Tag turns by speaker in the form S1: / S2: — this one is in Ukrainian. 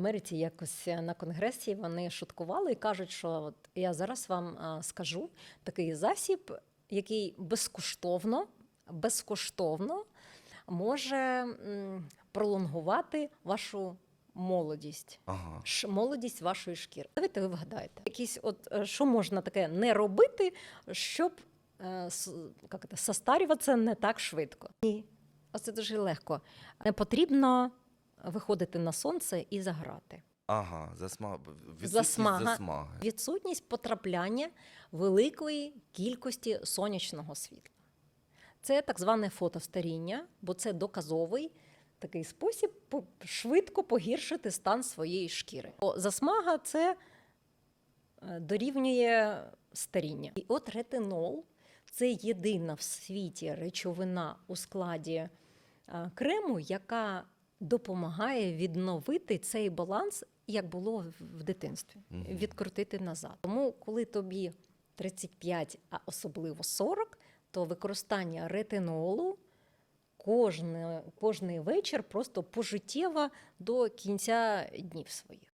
S1: Америці якось на конгресі вони шуткували і кажуть, що от я зараз вам скажу такий засіб, який безкоштовно, безкоштовно може пролонгувати вашу молодість.
S2: Ага.
S1: Ш- молодість вашої шкіри. Давайте ви вгадаєте. Якісь, от е, що можна таке не робити, щоб е, як це, состарюватися не так швидко. Ні. Оце дуже легко. Не потрібно виходити на сонце і заграти.
S2: Ага, засма... відсутність
S1: Засмага.
S2: засмаги.
S1: Відсутність потрапляння великої кількості сонячного світла. Це так зване фотостаріння, бо це доказовий такий спосіб швидко погіршити стан своєї шкіри. Бо засмага це е, дорівнює старіння. І от ретинол це єдина в світі речовина у складі е, крему, яка допомагає відновити цей баланс, як було в- дитинстві, відкрутити назад. Тому, коли тобі 35, а особливо 40, то використання ретинолу кожне, кожний вечір просто пожиттєво до кінця днів своїх.